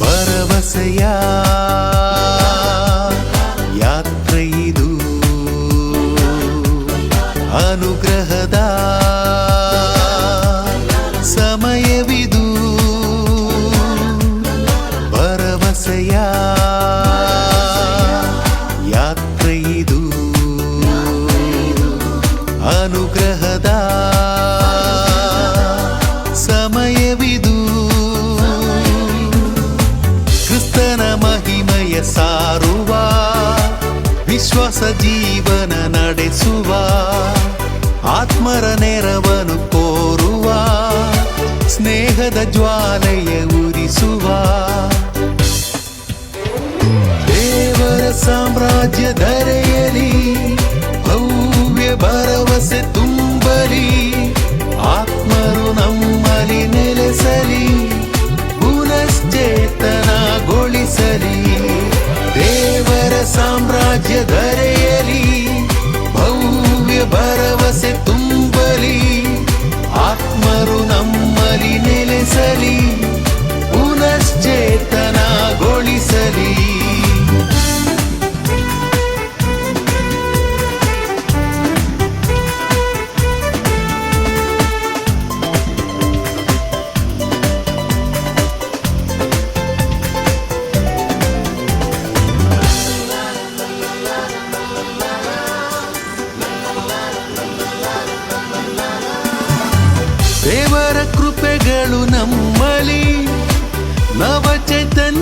பரவசையா ಜೀವನ ನಡೆಸುವ, ಆತ್ಮರ ನೆರವನು ಕೋರುವ, ಸ್ನೇಹದ ಜ್ವಾಲೆಯ ಉರಿಸುವ. ದೇವರ ಸಾಮ್ರಾಜ್ಯ ಧರೆಯಲಿ, ಭವ್ಯ ಭರವಸೆ ತುಂಬಲಿ, ಆತ್ಮರು ನಮ್ಮಲಿ ನೆಲೆಸಲಿ, ಪುನಶ್ಚೇತನಗೊಳಿಸಲಿ. ದೇವರ ಸಾಮ್ರಾಜ್ಯ ಧರೆಯಲಿ ನಮ್ಮಲಿ ನವಚೈತನ್ಯ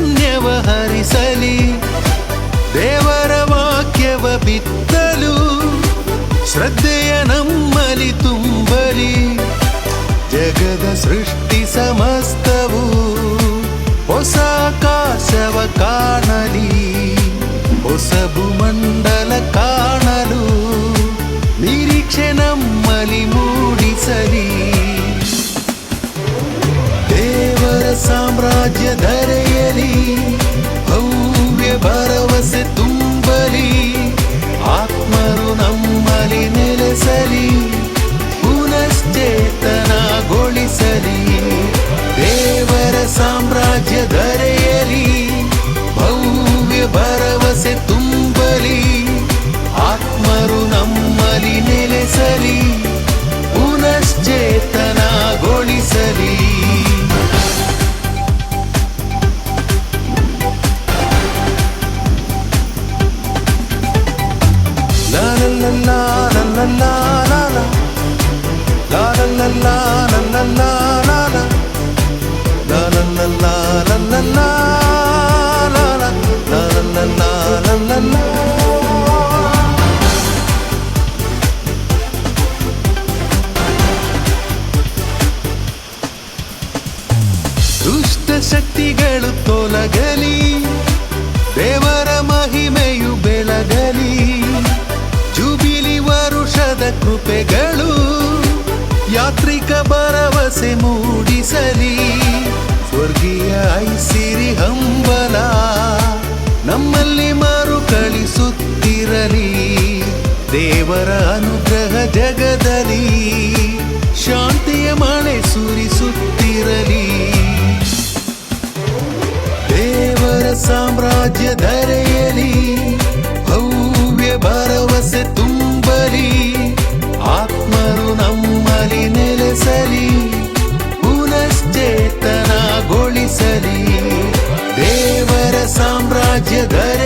ಸಾಮ್ರಾಜ್ಯ ಧರೆಯಲಿ, ಭವ್ಯ ಭರವಸೆ ತುಂಬಲಿ, ಆತ್ಮರು ನಮ್ಮಲಿ ನೆಲೆಸಲಿ, ಪುನಶ್ಚೇತನಗೊಳಿಸಲಿ. ದೇವರ ಸಾಮ್ರಾಜ್ಯ ಧರೆಯಲಿ, ಭವ್ಯ ಭರವಸೆ ತುಂಬಲಿ, ಆತ್ಮರು ನಮ್ಮಲಿ ನೆಲೆಸಲಿ. ശക്തികളു തൊലകലി ദേവര മഹിമയു ബലകലീ ಕೃಪೆಗಳು ಯಾತ್ರಿಕ ಭರವಸೆ ಮೂಡಿಸಲಿ. ಸ್ವರ್ಗೀಯ ಐಸಿರಿ ಹಂಬಲ ನಮ್ಮಲ್ಲಿ ಮರುಕಳಿಸುತ್ತಿರಲಿ ದೇವರ ಅನುಗ್ರಹ ಜಗದಲ್ಲಿ ಶಾಂತಿಯ ಮಳೆ ಸುರಿಸುತ್ತಿರಲಿ. ದೇವರ ಸಾಮ್ರಾಜ್ಯ ये धरे